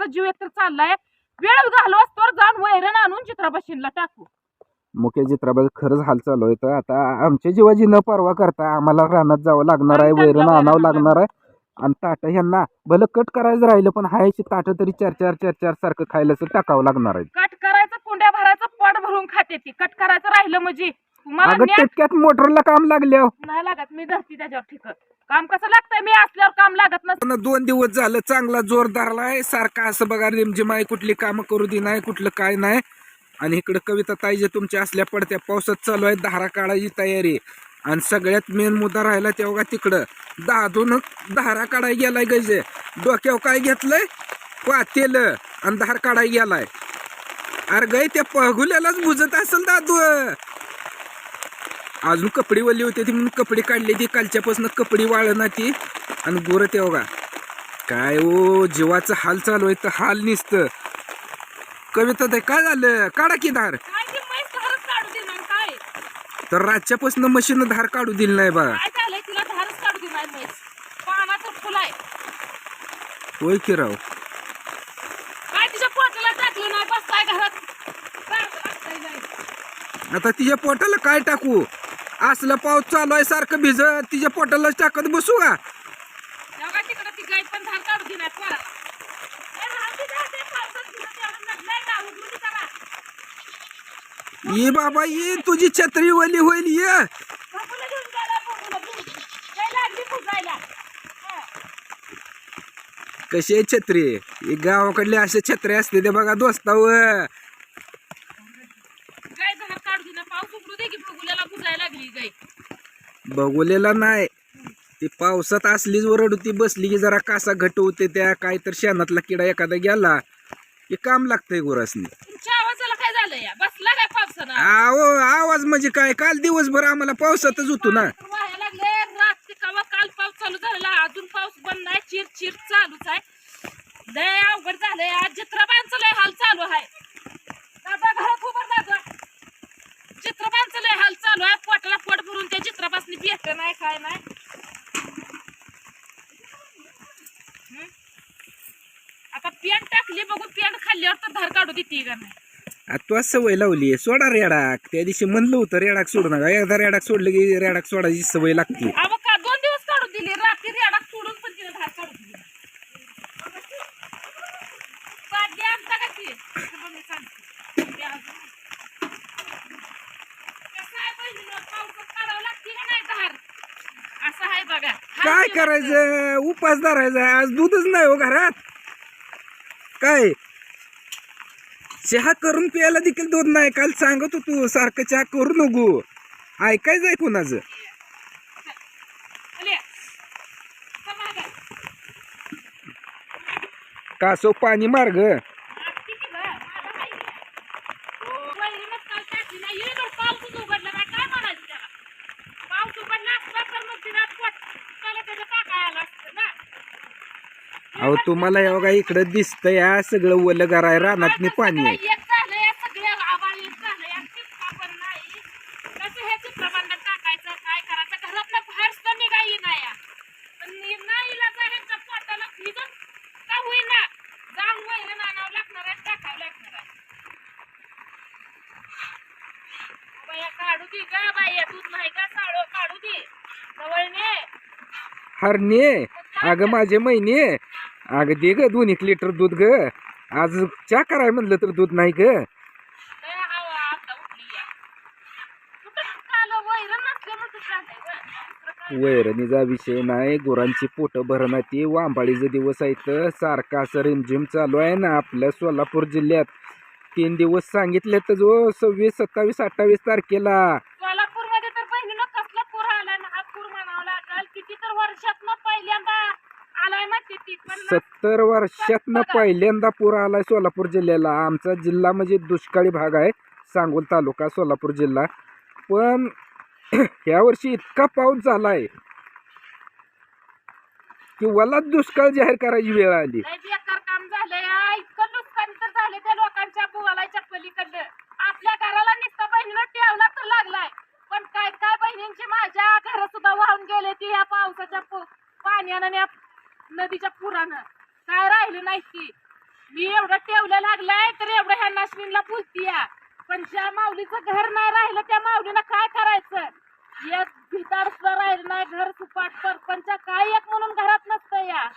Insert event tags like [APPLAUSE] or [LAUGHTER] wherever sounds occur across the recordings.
माझा जीव एकतर चाललाय वेळ घालवस तर जाऊन वैरण आणून चित्रपशीनला टाकू. मुख्य चित्राबाई खरंच हाल चालू आहे तर आता आमच्या जीवाची न परवा करता आम्हाला रानात जावं लागणार आहे वैरण आणावं लागणार आहे. आणि ताट ह्यांना भलं कट करायचं राहिलं पण हायची ताट तरी चार चार चार चार सारखं खायला टाकावं लागणार आहे. कट करायचं कुंड्या भरायचं पोट भरून खाते ती. कट करायचं राहिलं म्हणजे तुम्हाला अगं न्या- टिपक्यात मोटरला काम लागले नाही लागत मी धरती त्याच्यावर ठीक काम कसं लागतंय? मी असल्यावर काम लागत नसतं दोन दिवस झालं चांगला जोर धरलाय सारखा असं बघा रिमझिमाय कुठली कामं करू दे नाही कुठलं काय नाही. आणि इकडं कविता ताईजे तुमच्या असल्या पडत्या पावसात चालू आहे धारा काढायची तयारी आणि सगळ्यात मेन मुद्दा राहिला तेव्हा तिकडं. दादून धारा काढाय गेलाय गजे डोक्यावर काय घेतलंय? पातेल आणि धार काढाय गेलाय. अरे गय त्या पगुल्यालाच बुजत असेल दादू. अजून कपडे वल्ली होती ती म्हणून कपडे काढली ती कालच्यापासून कपडे वाळना ती. आणि गोरं तेव्हा काय ओ जीवाचं हाल चालू आहे तर हाल निसतं. कविता ते काय झालं? काढा की धार. ती तर रातच्यापासून मशीन धार काढू दिली नाही बघा आहे. होय की राव. आता तिच्या पोटाला काय टाकू? असलं पाऊस चालू आहे सारखं भिजत तिच्या पोटालाच टाकत बसू का. ये बाबा ये तुझी छत्री वली होईल ये. कशी आहे छत्री? गावाकडले असे छत्री असते ते बघा दोस्ताव गाय धार काढू दे ना, पाऊस उघडू दे की बघुल्याला पुजायला लागली गाय बघवलेला नाही. ती पावसात असलीच वरड होती बसली की जरा कासा घट होते त्या काय तर शेणातला किडा एखादा गेला. की काम लागतंय गुरासनी. आहो आवाज म्हणजे काय? काल दिवसभर आम्हाला पावसातच होतो ना. काल पाऊस चालू झाला अजून पाऊस बंद नाही चिर चिर चालूच आहे. लय अवघड झालंय. आज चित्रपांचं लय हाल चालू आहे. दादा घरात उभं दादा चित्रपांचं लय हाल चालू आहे पोटाला पोट भरून त्या चित्रपासनी भेट नाही काय नाही? आता पेंट टाकली बघून पेंट खाल्ल्यावर तर धार काढू देते का नाही. आ, तू आज सवय लावली सोडा रेडाक. त्या दिवशी म्हणलं होतं रेडाक सोडू नका. एकदा रेडाक सोडलं की रेडाक सोडायची सवय लागते अहो का दोन दिवस काढू दिली रात्री रेडाक सोडून पण तिने धार काढू दिली पाड्या आणता का ती बघ मी सांगते. द्या अजून. कसं आहे बहिणीनं, पावसात काढावं लागते का नाही धार? असं आहे बघा हाल करायचं उपास धरायचा. आज दूधच नाही हो घरात. काय? चहा करून प्यायला देखील दूध नाही. काल सांगत होतो सारखं चहा करू नको. ऐकायचंय कुणाचं. कासो पाणी मार्ग? अहो तुम्हाला एवढा इकडं दिसतंय या सगळं ओलं आहे. रानात पाणी आहे सगळं एक झालं, या सगळ्या आभाळ एक झालं, या चिपका पण नाही. कसं हे चित्रबंधात टाकायचं, काय करायचं? घरातनं बाहेर सुद्धा निघायला नाही या. पण नि- नाईलाज आहे ह्यांच्या पोटाला निघून का होईना. जाऊन वैरण आणावं लागणार आहे, टाकावं लागणार आहे. का बाया दूध नाही का? साळो काढू दे. जवळ ने हरणे. अगं माझे महिने अगं दे ग दोन एक लिटर दूध ग. आज चहा कराय म्हणलं तर दूध नाही ग. लय हवा आता उठली या. कुठं काल वैरण नसल्यामुळे तर झालंय गं. दुसरं काय वैरणीचा विषय नाही गुरांची पोट भरणा ती. वांबाळीचे दिवस आहेत सारखा असं रिमझिम चालू आहे ना आपल्या सोलापूर जिल्ह्यात. तीन दिवस सांगितले तर जो सव्वीस सत्तावीस अठ्ठावीस तारखेला. सोलापूरमध्ये तर बहिणीनं कसला पूर आलाय ना हा पूर म्हणावा लागल. किती तर वर्षातनं पहिल्यांदा आलाय ना किती पण सत्तर वर्षातनं पहिल्यांदा पूर आलाय सोलापूर जिल्ह्याला. आमचा जिल्हा म्हणजे दुष्काळी भाग आहे सांगोल तालुका सोलापूर जिल्हा. पण [CLEARS THROAT] ह्या वर्षी इतका पाऊस झालाय की वलाच दुष्काळ जाहीर करायची वेळ आली. इतकं नुकसान तर झाले त्या लोकांच्या बुवालायच्या पलीकडलं आपल्या घराला नुसतं बहिणीनं ठेवला तर लागलाय. पण काय काय बहिणींची माझ्या घर सुद्धा वाहून गेले ती या पावसाच्या पाण्यानं आणि या नदीच्या पुरानं. काय राहिलं नाही ती. मी एवढं ठेवलं लागलाय तर एवढं ह्या नाशनीला बोलतीया पण ज्या माऊलीचं घर नाही राहिलं त्या माऊलीनं काय करायचं? एक भितार सुद्धा राहिलं नाही. घर सुपाट सरपंच काय एक म्हणून घरात नसतं या.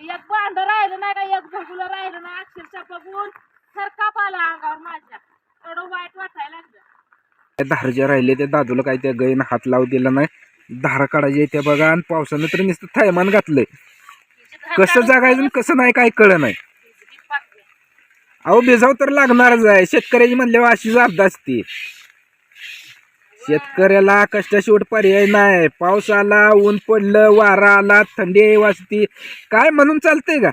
एक बांध राहिलं नाही का? एक भगुलं राहिलं नाही. अक्षरशः बघून सरकाप आला अंगावर माझ्या. वाईट वाटायला लागलं. राहिले त्या दादूला काय त्या गायीनं हात लावू दिला नाही. धारा काढायचे त्या बघा आणि पावसानं तर नुसतं थैमान घातलंय. तिची कसं काढून जगायचं आणि कसं नाही काय कळ नाही. अहो बेजाव तर लागणारच आहे. शेतकऱ्याची म्हणल्यावर अशी अर्ध असते. शेतकऱ्याला कष्टाशिवट पर्याय नाही. पाऊस आला ऊन पडलं वारा आला थंडी वाजती. काय म्हणून चालतंय का?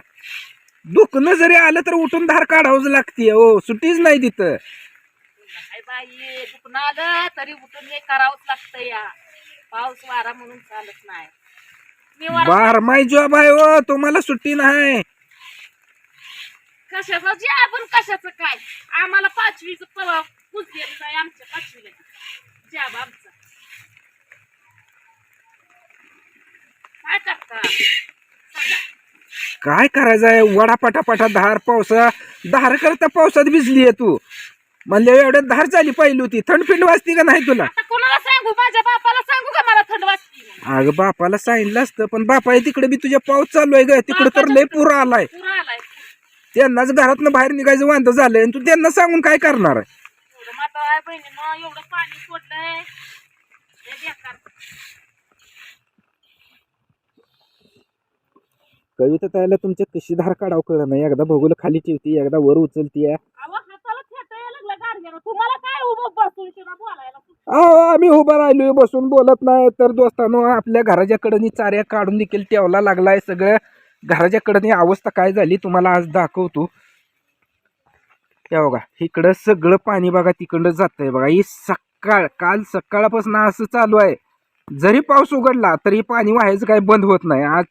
दुखणं जरी आलं तर उठून धार काढावंच लागते हो. सुट्टीच नाही तिथं. नाही बाई दुखणं आलं तरी उठून हे करावंच लागतं या. पाऊस वारा म्हणून चालत नाही. मी वर बारमाही जॉब आहे हो. तुम्हाला सुट्टी नाही. कशाचं? जे आपण कशाचं काय? आम्हाला पाचवीच पुजलेलं नाही आमच्या पाचवीला. जॅब आमचा. काय करता? सांगा. काय करायचं आहे वडा पटापटा धार पावसा. धार करता पावसात भिजली आहे तू. म्हणले एवढ्यात धार झाली पाहिली होती. थंड फिंड वाजती का नाही तुला? आता कोणाला सांगू? माझ्या बापाला सांगू का मला थंड वाजते? म्हणून? अगं बापाला सांगितलं असतं पण बापा तिकडे बी तुझ्या पाऊस चालू आहे ग. तिकडे तर लय पुरा आलाय. पुरा आलाय. त्यांनाच घरातनं बाहेर निघायचं वांद झालंय आणि तू त्यांना सांगून काय करणार आहे? एवढं मात्र आहे बहिणीनं एवढं पाणी सोडलंय. लय बेकार. कविता त्याला तुमच्या कशी धार काढावं कळलं नाही. एकदा भोगूला खाली ठेवती एकदा वर उचलती काय आम्ही उभा राहिलोय बसून बोलत नाही. तर दोस्तानो आपल्या घराच्या कडनी चाऱ्या काढून देखील ठेवला लागलाय सगळं. घराच्या कडनी अवस्था काय झाली तुम्हाला आज दाखवतो. त्या बघा इकडं सगळं पाणी बघा तिकडं जातंय बघा. ही सकाळ काल सकाळपासून असं चालू आहे. जरी पाऊस उघडला तरी पाणी व्हायचं काही बंद होत नाही. आज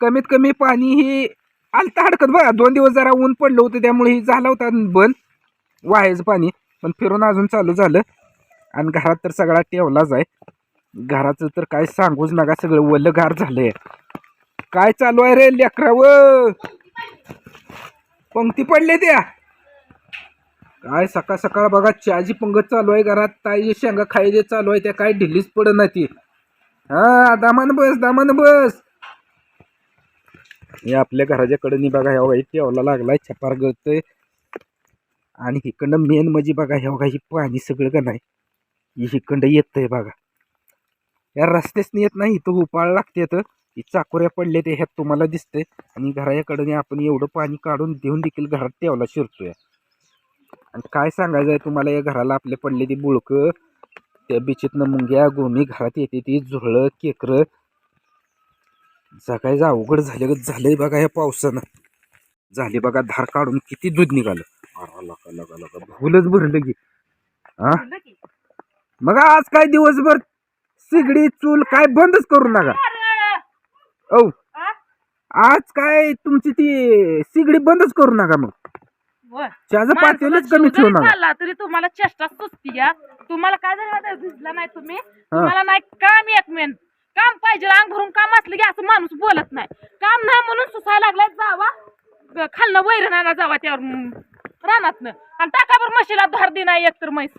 कमीत कमी पाणी ही आलता हडकत बघा. दोन दिवस जरा ऊन पडलं होतं त्यामुळे ही झाला होता बंद. व्हायचं पाणी. पण फिरून अजून चालू झालं. आणि घरात तर सगळा ठेवलाच आहे. घराचं तर काय सांगूच नका सगळं वल्ल गार झालंय. काय चालू आहे रे लेकराव? पंक्ती पडले त्या. काय सकाळ सकाळ बघा चहाची पंगत चालू आहे घरात. ताई शेंगा खायचे चालू आहे त्या काय ढिलीच पडत नाही ती हा दामान बस दामान बस. हे आपल्या घराच्या कडेने बघा ह्या वाईट ठेवला लागलाय छपार गळतोय. आणि इकडनं मेन म्हणजे बघा ह्या बघा ही पाणी सगळं का नाही? ही येतं येतंय बघा. या रस्त्यासनी येत नाही इथं उपाळ लागते तर ही चाकोऱ्या पडल्या ते ह्यात तुम्हाला दिसतंय. आणि घराच्याकडे आपण एवढं पाणी काढून देऊन देखील घरात ठेवला शिरतोय. आणि काय सांगायचं आहे तुम्हाला या घराला आपले पडले ती बुळकं त्या बिचीतनं मुंग्या गोमी घरात येते ती झुरळं केकरं जगायचं अवघड झाले झालंय बघा या पावसानं. झाली बघा धार काढून किती दूध निघालं. भूलच भरलं की. हा. मग आज काय दिवसभर सिगडी चूल काय बंदच करू नका. औ? आज काय तुमची ती सिगडी बंदच करू नका मग. माणसाला पातेलच कमी ठेवू नका तरी तुम्हाला चेष्टा सुचती तुम्हाला काय झालं? भिजला नाही तुम्ही. तुम्हाला नाही काम एक मेन काम पाहिजे अंग भरून काम असलं की असं माणूस बोलत नाही. काम नाही म्हणून सुसायला लागलाय जावा. खालनं वैरणाला जावा त्यावर म, रानातनं. आणि टाका बरं म्हशीला धार दे नाही एकतर म्हैस.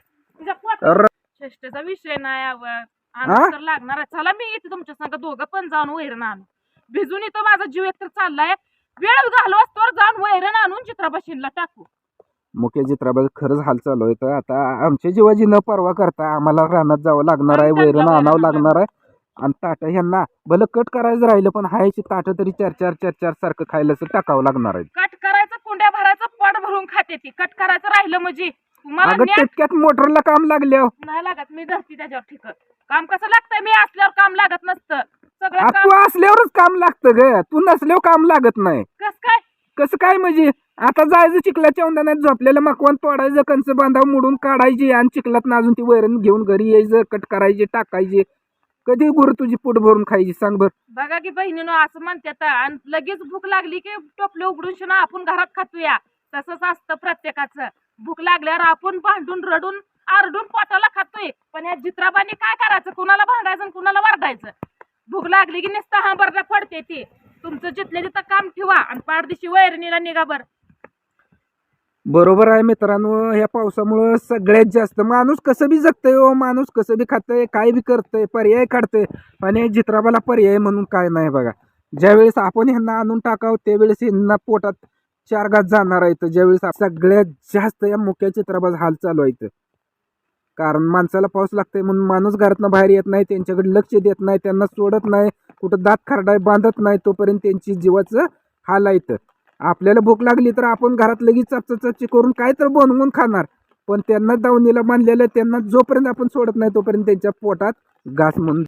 अरे, चेष्टेचा विषय नाही यावर तर लागणार चला मी येते तुमच्या संग दोघं पण जाऊन वैरण आणू. भिजून येतो माझा जीव एकतर चाललाय. वेळ घालवाच तर जाऊन वैरण आणून चित्राबाशीला टाकू. मुख्य चित्राबाज खरंच हाल चालू आहे तर आता आमच्या जीवाची न परवा करता आम्हाला रानात जावं लागणार आहे वैरण आणावं लागणार आहे. आणि ताटं ह्यांना भलं कट करायचं राहिलं पण हायची ताटं तरी चार चार चार चार सारखं खायला टाकावं लागणार आहे कट करायचं कुंड्या भरायचं पट भरून खाते ती. कट करायचं राहिलं म्हणजे. अगं न्या- टिपक्यात मोटरला काम लागले. नाही लागत मी धरती त्याच्यावर ठीक. काम कसं लागतंय? मी असल्यावर काम लागत नसतं. सगळं तू असल्यावरच काम लागतं ग. तू नसल्यावर काम लागत नाही. कस काय? कसं काय म्हणजे? आता जायचं चिखलाच्या उंदाण्यात झोपलेलं मकवान तोडायचं कंच बांधाव मोडून काढायची आणि चिखलात अजून ती वैरण घेऊन घरी यायचं कट करायचे टाकायचे. कधी गुरु तुझी पोट भरून खायची सांग बर. बघा की बहिणीनं असं म्हणतात आणि लगेच भूक लागली की टोपले उघडून शिना आपण घरात खातोया. तसंच असतं प्रत्येकाचं. भूक लागल्यावर आपण भांडून रडून आरडून पोटाला खातोय. पण या जित्राबाने काय करायचं? कुणाला भांडायचं आणि कुणाला वारडायचं? भूक लागली की नुसतं हांबरला पडते ती. तुमचं जिथल्या तिथं काम ठेवा आणि पाडदिशी वैरणीला निघा बरं. बरोबर आहे मित्रांनो ह्या पावसामुळं सगळ्यात जास्त माणूस कसं बी जगतंय हो माणूस कसं बी खातंय काय बी करतंय पर्याय काढतंय आणि जित्राबाला पर्याय म्हणून काय नाही बघा. ज्यावेळेस आपण ह्यांना आणून टाकावं त्यावेळेस ह्यांना पोटात चार घात जाणार आहेत. ज्यावेळेस सगळ्यात जास्त या मुख्या चित्राबाज हाल चालू आहेत. कारण माणसाला पाऊस लागतंय म्हणून माणूस घरातनं बाहेर येत नाही त्यांच्याकडे लक्ष देत नाही त्यांना सोडत नाही कुठं दात खरडाय बांधत नाही तोपर्यंत त्यांची जीवाचं हाल आहेत. आपल्याला भूक लागली तर आपण घरात लगेच चपचपची करून काय तर बनवून खाणार. पण त्यांना दावणीला बांधलेलं त्यांना जोपर्यंत आपण सोडत नाही तोपर्यंत त्यांच्या पोटात घास म्हणून